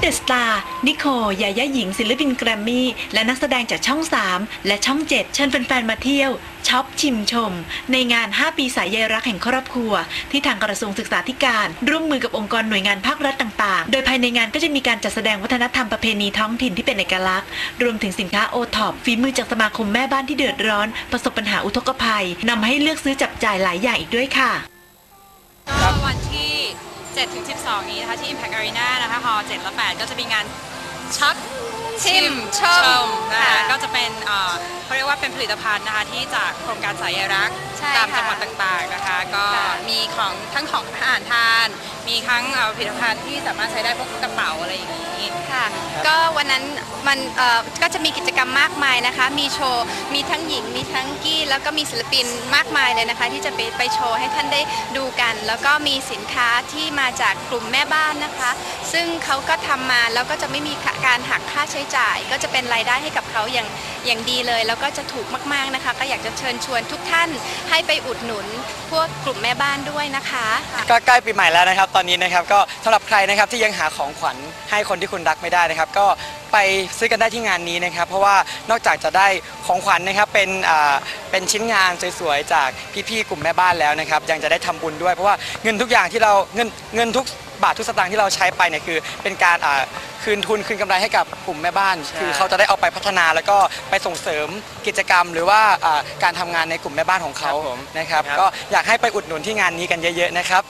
เดอะสตาร์นิโคยายาหญิงศิลปินแกรมมี่ และนักแสดงจากช่อง 3 และช่อง 7 เชิญแฟนๆมาเที่ยวช็อปชิมชม ในงาน 5 ปีสายใยรักแห่งครอบครัว ที่ทางกระทรวงศึกษาธิการ ร่วมมือกับองค์กรหน่วยงานภาครัฐต่างๆ โดยภายในงานก็จะมีการจัดแสดงวัฒนธรรมประเพณีท้องถิ่นที่เป็นเอกลักษณ์ รวมถึงสินค้าโอท็อปฝีมือจากสมาคมแม่บ้านที่เดือดร้อน ประสบปัญหาอุทกภัยนำให้เลือกซื้อจับจ่ายหลายอย่างอีกด้วยค่ะ 7ถึง12 นี้นะคะที่ Impact Arena นะคะฮอ7และ 8 ก็จะมีงานช็อปชิมชมนะคะค่ะก็จะเป็นเอ่อเขาเรียกว่าเป็นผลิตภัณฑ์นะคะที่จากโครงการสายใยรักใช่ตามค่ะจังหวัดต่างๆนะคะ ก็ค่ะมีของทั้งของอาหารทาน มีทั้งเอ่อผลิตภัณฑ์ที่สามารถใช้ได้พวกกระเป๋าอะไรอย่างนี้ค่ะก็ วันนั้นมันก็จะมีกิจกรรมมากมายนะคะ มีโชว์ มีทั้งหญิง มีทั้งกี้แล้วก็มีศิลปินมากมายเลยนะคะ ที่จะไปไปโชว์ให้ท่านได้ดูกัน แล้วก็มีสินค้าที่มาจากกลุ่มแม่บ้านนะคะ ซึ่งเขาก็ทำมาแล้วก็จะไม่มีการหักค่าใช้จ่าย ก็จะเป็นรายได้ให้กับเขาอย่างอย่างดีเลย แล้วก็จะถูกมากๆนะคะ ก็อยากจะเชิญชวนทุกท่านให้ไปอุดหนุนพวกกลุ่มแม่บ้านด้วยนะคะก็ใกล้ปีใหม่แล้วนะครับ ตอนนี้นะครับก็สำหรับใครนะครับที่ยังหาของขวัญให้คนที่คุณรักไม่ได้นะครับ ก็ ไปซื้อกันได้ที่งานนี้นะครับ เพราะว่านอกจากจะได้ของขวัญนะครับเป็นอ่าเป็นชิ้นงานสวยๆจากพี่ๆกลุ่มแม่บ้านแล้วนะครับ ยังจะได้ทำบุญด้วยเพราะว่าเงินทุกอย่างที่เราเงินเงินทุกบาททุกสตางค์ที่เราใช้ไปเนี่ยคือ เป็นการอ่าคืนทุนคืนกำไรให้กับกลุ่มแม่บ้าน คือเขาจะได้เอาไปพัฒนาแล้วก็ไปส่งเสริมกิจกรรม หรือว่าอ่าการทำงานในกลุ่มแม่บ้านของเขาครับผมนะครับครับ ก็อยากให้ไปอุดหนุนที่งานนี้กันเยอะ ๆ นะครับ